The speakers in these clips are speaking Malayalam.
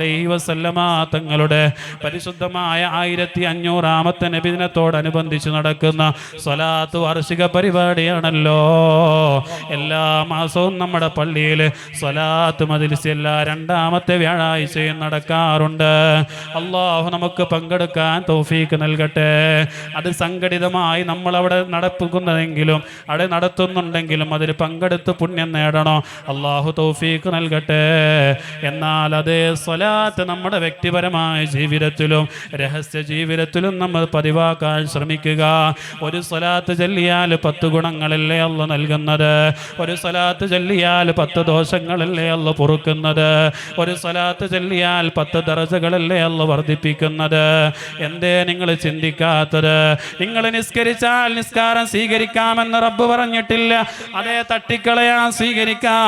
അലൈഹി വസല്ലമ തങ്ങളുടെ പരിശുദ്ധമായ ആയിരത്തി അഞ്ഞൂറാമത്തെ നബിദിനത്തോടനുബന്ധിച്ച് നടക്കുന്ന സ്വലാത്ത് വാർഷിക പരിപാടിയാണല്ലോ. എല്ലാ മാസവും നമ്മുടെ പള്ളിയിൽ സ്വലാത്ത് മതിലിസ് എല്ലാ രണ്ടാമത്തെ വ്യാഴാഴ്ചയും നടക്കാറുണ്ട്. അള്ളാഹു നമുക്ക് പങ്കെടുക്കാൻ തോഫീക്ക് നൽകട്ടെ. അത് സംഘടിതമായി നമ്മൾ അവിടെ നടപ്പിക്കുന്നതെങ്കിലും അവിടെ നടത്തുന്നുണ്ടെങ്കിലും അതിൽ പങ്കെടുത്ത് പുണ്യം നേടണോ. അള്ളാഹു തോഫീക്ക് നൽകട്ടെ. എന്നാൽ അതേ സ്വലാത്ത് നമ്മുടെ വ്യക്തിപരമായ ജീവിതത്തിലും രഹസ്യ ജീവിതത്തിലും നമ്മൾ പതിവാക്കാൻ ശ്രമിക്കുക. ഒരു സ്വലാത്ത് ചൊല്ലിയാൽ പത്ത് ഗുണങ്ങളല്ലേ അല്ല നൽകുന്നത്? ഒരു സ്വലാത്ത് ചൊല്ലിയാൽ പത്ത് ദോഷങ്ങളല്ലേ അല്ല പൊറുക്കുന്നത്? ഒരു സ്വലാത്ത് ചൊല്ലിയാൽ പത്ത് ദറജകളല്ലേ അല്ല വർദ്ധിപ്പിക്കുന്നത്? എന്തേ നിങ്ങൾ ചിന്തിക്കാത്തത്? നിങ്ങൾ നിസ്കരിച്ചാൽ നിസ്കാരം സ്വീകരിക്കാമെന്ന് റബ്ബ് പറഞ്ഞിട്ടില്ല. അതേ തട്ടിക്കളയാൻ സ്വീകരിക്കാം.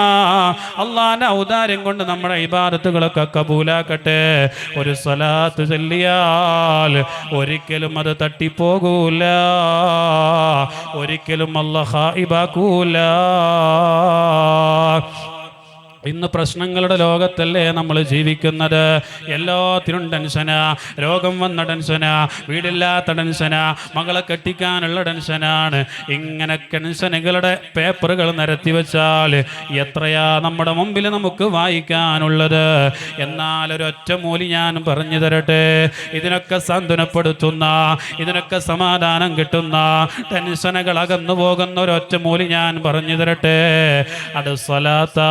അള്ളാന്റെ ഔദാര്യം കൊണ്ട് നമ്മുടെ ഇബാദത്തുകളൊക്കെ കബൂലാക്കട്ടെ ഒരു സ്വലാത്ത് ചൊല്ലിയാൽ ഒരിക്കലും അത് തട്ടിപ്പോകൂല. ഒരിക്കലും അല്ല ഹായിബാക്കൂല. ഇന്ന് പ്രശ്നങ്ങളുടെ ലോകത്തല്ലേ നമ്മൾ ജീവിക്കുന്നത്? എല്ലാത്തിനും ടെൻഷന രോഗം വന്ന ടെൻഷന വീടില്ലാത്ത ടെൻഷന മകളെ കെട്ടിക്കാനുള്ള ടെൻഷനാണ് ഇങ്ങനെ ടെൻഷനുകളുടെ പേപ്പറുകൾ നിരത്തി വെച്ചാൽ എത്രയാ നമ്മുടെ മുമ്പിൽ നമുക്ക് വായിക്കാനുള്ളത്? എന്നാൽ ഒരൊറ്റ മൂലി ഞാൻ പറഞ്ഞു തരട്ടെ. ഇതിനൊക്കെ സാന്ത്വനപ്പെടുത്തുന്ന ഇതിനൊക്കെ സമാധാനം കിട്ടുന്ന ടെൻഷനുകൾ അകന്നു പോകുന്ന ഒരൊറ്റ മൂലി ഞാൻ പറഞ്ഞു തരട്ടെ. അത് സ്വലാത്താ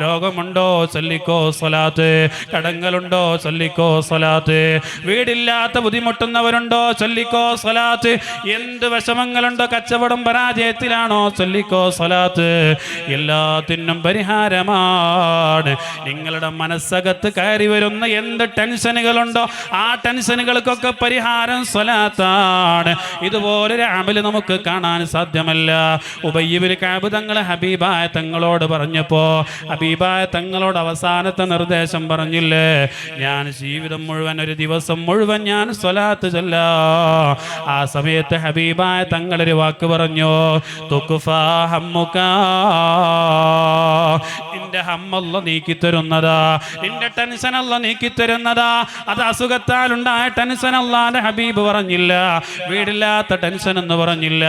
രോഗമുണ്ടോ? ചൊല്ലിക്കോ സ്വലാത്ത്. കടങ്ങളുണ്ടോ? ചൊല്ലിക്കോ സ്വലാത്ത്. വീടില്ലാത്ത ബുദ്ധിമുട്ടുന്നവരുണ്ടോ? ചൊല്ലിക്കോ സ്വലാത്ത്. എന്ത് വിഷമങ്ങളുണ്ടോ? കച്ചവടം പരാജയത്തിലാണോ? ചൊല്ലിക്കോ സ്വലാത്ത്. എല്ലാത്തിനും പരിഹാരമാണ്. നിങ്ങളുടെ മനസ്സകത്ത് കയറി വരുന്ന എന്ത് ടെൻഷനുകളുണ്ടോ? ആ ടെൻഷനുകൾക്കൊക്കെ പരിഹാരം സ്വലാത്താണ്. ഇതുപോലൊരു അമൽ നമുക്ക് കാണാൻ സാധ്യമല്ല. ഉപയ്യവര് കാബ് തങ്ങളെ ഹബീബായ തങ്ങളോട് പറഞ്ഞപ്പോ ഹബീബായ തങ്ങളോട് അവസാനത്തെ നിർദ്ദേശം പറഞ്ഞില്ലേ? ഞാൻ ജീവിതം മുഴുവൻ ഒരു ദിവസം മുഴുവൻ ഞാൻ സ്വലാത്ത് ചൊല്ല. ആ സമയത്ത് ഹബീബായ തങ്ങളൊരു വാക്ക് പറഞ്ഞു തുക്കുഫാ ഹമ്മുക്കാ നിന്റെ ഹമ്മല്ല നീക്കി തരുന്നതാ. നിന്റെ ടെൻഷൻ അല്ല നീക്കി തരുന്നതാ. അത് അസുഖത്താൽ ഉണ്ടായ ടെൻഷൻ അല്ലാതെ ഹബീബ് പറഞ്ഞില്ല. വീടില്ലാത്ത ടെൻഷൻ എന്ന് പറഞ്ഞില്ല.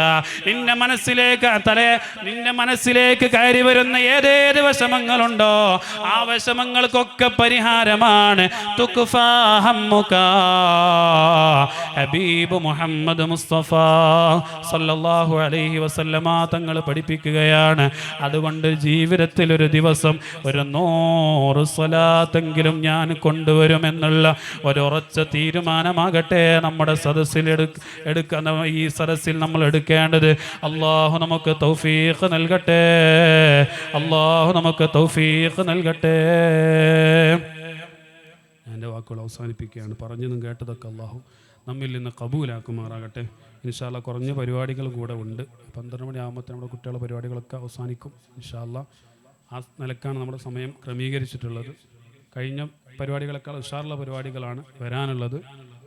നിന്റെ മനസ്സിലേക്ക് തലേ നിന്റെ മനസ്സിലേക്ക് കയറി വരുന്ന ഏതേത് വിഷമങ്ങളുണ്ടോ ആ വിഷമങ്ങൾക്കൊക്കെ പരിഹാരമാണ്. ഹബീബ് മുഹമ്മദ് മുസ്തഫ സല്ലല്ലാഹു അലൈഹി വസല്ലമ തങ്ങൾ പഠിപ്പിക്കുകയാണ്. അതുകൊണ്ട് ജീവിതത്തിൽ ഒരു ദിവസം ഒരു നൂറ് സ്വലാത്തെങ്കിലും ഞാൻ കൊണ്ടുവരുമെന്നുള്ള ഒരുറച്ച തീരുമാനമാകട്ടെ നമ്മുടെ സദസ്സിൽ എടു എടുക്കുന്ന ഈ സദസ്സിൽ നമ്മൾ എടുക്കേണ്ടത്. അള്ളാഹു നമുക്ക് തൗഫീഖ് നൽകട്ടെ. അള്ളാഹു നമുക്ക് തൗഫീഖ് നൽകട്ടെ. എന്റെ വാക്കുകൾ അവസാനിപ്പിക്കുകയാണ്. പറഞ്ഞതും കേട്ടതൊക്കെ അള്ളാഹു നമ്മിൽ നിന്ന് കബൂലാക്കുമാറാകട്ടെ. ഇൻഷാല്ല കുറഞ്ഞ പരിപാടികൾ കൂടെ ഉണ്ട്. പന്ത്രണ്ട് മണിയാകുമ്പോൾ നമ്മുടെ കുട്ടികളുടെ പരിപാടികളൊക്കെ അവസാനിക്കും. ഇൻഷാല്ല ആ നിലക്കാണ് നമ്മുടെ സമയം ക്രമീകരിച്ചിട്ടുള്ളത്. കഴിഞ്ഞ പരിപാടികളെക്കാൾ ഉഷാറുള്ള പരിപാടികളാണ് വരാനുള്ളത്.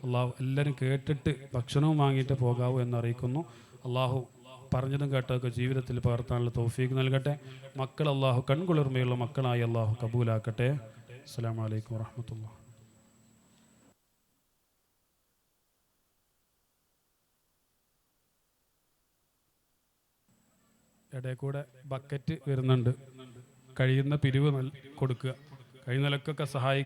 അള്ളാഹു എല്ലാവരും കേട്ടിട്ട് ഭക്ഷണവും വാങ്ങിയിട്ട് പോകാവൂ എന്നറിയിക്കുന്നു അള്ളാഹു പറഞ്ഞതും കേട്ടതൊക്കെ ജീവിതത്തിൽ പകർത്താനുള്ള തോഫീക്ക് നൽകട്ടെ. മക്കൾ അള്ളാഹു കൺകുളിർമയുള്ള മക്കളായി അള്ളാഹു കബൂലാക്കട്ടെ. അസ്സാം വലൈക്കും വാഹമത്തല്ലാ ഇടയിൽ കൂടെ ബക്കറ്റ് വരുന്നുണ്ട്. കഴിയുന്ന പിരിവ് കൊടുക്കുക. കഴിഞ്ഞ നിലക്കൊക്കെ സഹായിക്കുക